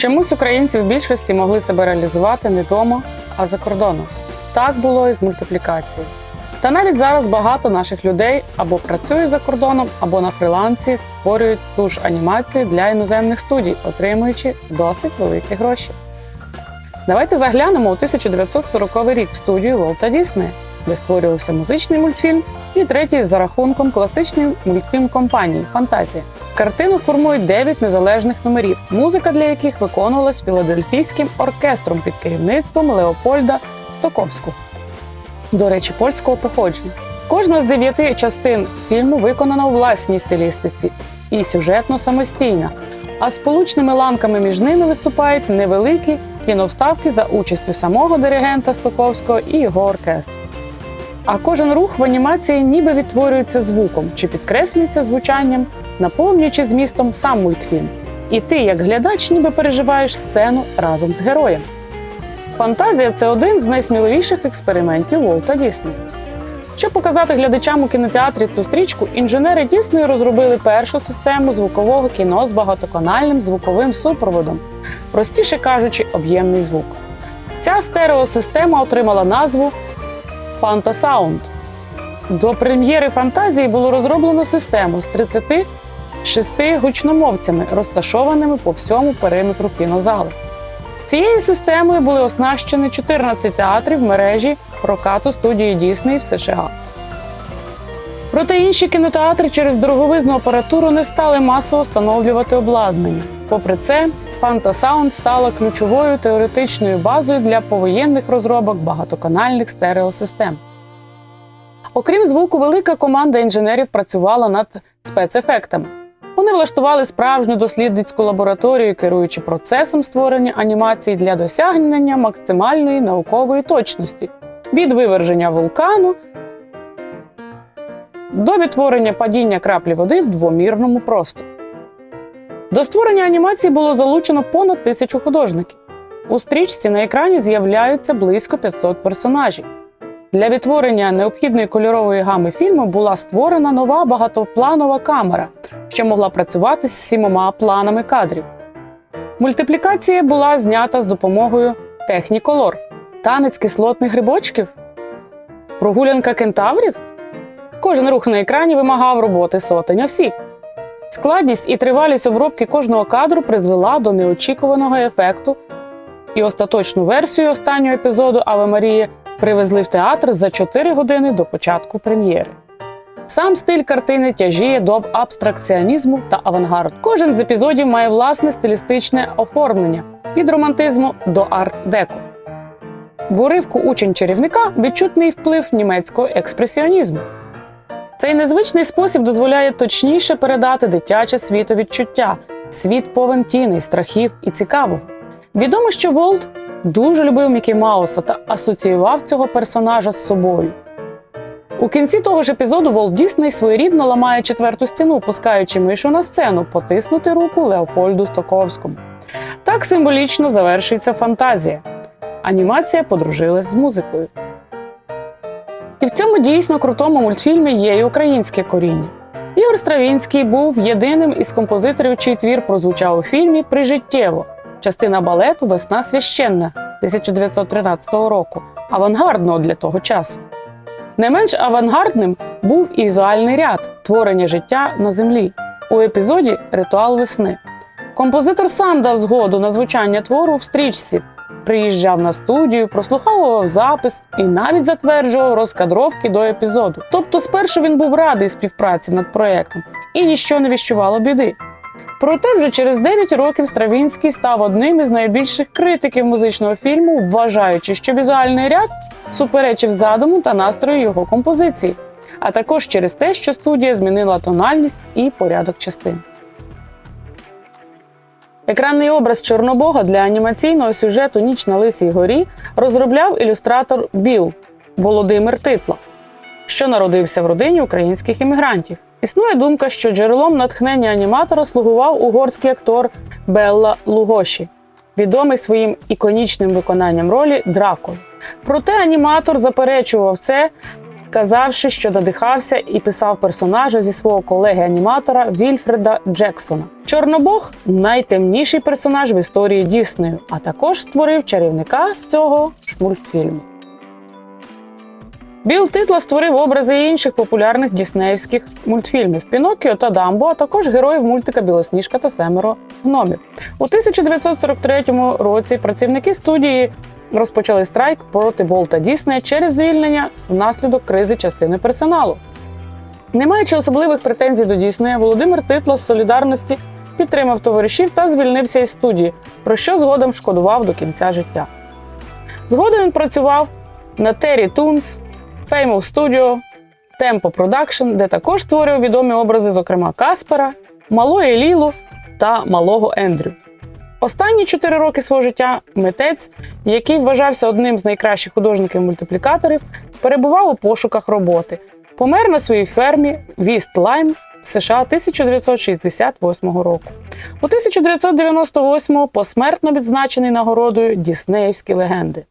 Чомусь українці в більшості могли себе реалізувати не вдома, а за кордоном. Так було і з мультиплікацією. Та навіть зараз багато наших людей або працює за кордоном, або на фрілансі створюють ту ж анімацію для іноземних студій, отримуючи досить великі гроші. Давайте заглянемо у 1940 рік в студію Волта Діснея, де створювався музичний мультфільм і третій за рахунком класичний мультфільм компанії Фантазія. Картину формують 9 незалежних номерів, музика для яких виконувалась філадельфійським оркестром під керівництвом Леопольда Стоковського. До речі, польського походження. Кожна з дев'яти частин фільму виконана у власній стилістиці і сюжетно самостійна, а сполучними ланками між ними виступають невеликі кіновставки за участю самого диригента Стоковського і його оркестру. А кожен рух в анімації ніби відтворюється звуком чи підкреслюється звучанням, наповнюючи змістом сам мультфільм. І ти, як глядач, ніби переживаєш сцену разом з героєм. Фантазія це один з найсміливіших експериментів Волта Діснея. Щоб показати глядачам у кінотеатрі цю стрічку, інженери Діснею розробили першу систему звукового кіно з багатоканальним звуковим супроводом, простіше кажучи, об'ємний звук. Ця стереосистема отримала назву Fantasound. До прем'єри фантазії було розроблено систему з 36 гучномовцями, розташованими по всьому периметру кінозали. Цією системою були оснащені 14 театрів мережі прокату студії Дісней в США. Проте інші кінотеатри через дороговизну апаратуру не стали масово встановлювати обладнання. Попри це, Fantasound стала ключовою теоретичною базою для повоєнних розробок багатоканальних стереосистем. Окрім звуку, велика команда інженерів працювала над спецефектами. Вони влаштували справжню дослідницьку лабораторію, керуючи процесом створення анімацій для досягнення максимальної наукової точності від виверження вулкану до відтворення падіння краплі води в двомірному просторі. До створення анімації було залучено понад тисячу художників. У стрічці на екрані з'являються близько 500 персонажів. Для відтворення необхідної кольорової гами фільму була створена нова багатопланова камера, що могла працювати з сімома планами кадрів. Мультиплікація була знята з допомогою Technicolor. Танець кислотних грибочків? Прогулянка кентаврів? Кожен рух на екрані вимагав роботи сотень осіб. Складність і тривалість обробки кожного кадру призвела до неочікуваного ефекту, і остаточну версію останнього епізоду Аве Марія привезли в театр за 4 години до початку прем'єри. Сам стиль картини тяжіє до абстракціонізму та авангарду. Кожен з епізодів має власне стилістичне оформлення від романтизму до арт-деко. В уривку учень чарівника відчутний вплив німецького експресіонізму. Цей незвичний спосіб дозволяє точніше передати дитяче світовідчуття, світ повен тіней, страхів і цікавого. Відомо, що Волт дуже любив Мікі Мауса та асоціював цього персонажа з собою. У кінці того ж епізоду Волт Дісней своєрідно ламає четверту стіну, пускаючи мишу на сцену потиснути руку Леопольду Стоковському. Так символічно завершується фантазія. Анімація подружилась з музикою. І в цьому дійсно крутому мультфільмі є й українське коріння. Ігор Стравінський був єдиним із композиторів, чий твір прозвучав у фільмі Прижиттєво, частина балету Весна священна 1913 року, авангардного для того часу. Не менш авангардним був і візуальний ряд творення життя на землі у епізоді Ритуал весни. Композитор сам дав згоду на звучання твору в стрічці, приїжджав на студію, прослуховував запис і навіть затверджував розкадровки до епізоду. Тобто, спершу він був радий співпраці над проєктом і ніщо не віщувало біди. Проте вже через 9 років Стравінський став одним із найбільших критиків музичного фільму, вважаючи, що візуальний ряд суперечив задуму та настрою його композиції, а також через те, що студія змінила тональність і порядок частин. Екранний образ Чорнобога для анімаційного сюжету Ніч на Лисій горі розробляв ілюстратор Біл Володимир Титла, що народився в родині українських іммігрантів. Існує думка, що джерелом натхнення аніматора слугував угорський актор Белла Лугоші, відомий своїм іконічним виконанням ролі Дракули. Проте аніматор заперечував це казавши, що надихався і писав персонажа зі свого колеги-аніматора Вільфреда Джексона. Чорнобог найтемніший персонаж в історії Діснею, а також створив чарівника з цього ж мультфільму. Біл Титла створив образи інших популярних діснеївських мультфільмів Пінокіо та Дамбо, а також героїв мультика Білосніжка та Семеро гномів. У 1943 році працівники студії розпочали страйк проти Волта Діснея через звільнення внаслідок кризи частини персоналу. Не маючи особливих претензій до Діснея, Володимир Титла з солідарності підтримав товаришів та звільнився із студії, про що згодом шкодував до кінця життя. Згодом він працював на Terry Toons, Famous Studio, Tempo Production, де також створював відомі образи, зокрема Каспера, Малої Лілу та Малого Ендрю. Останні чотири роки свого життя митець, який вважався одним з найкращих художників-мультиплікаторів, перебував у пошуках роботи. Помер на своїй фермі Віст Лайм США 1968 року. У 1998-му посмертно відзначений нагородою Діснеївські легенди.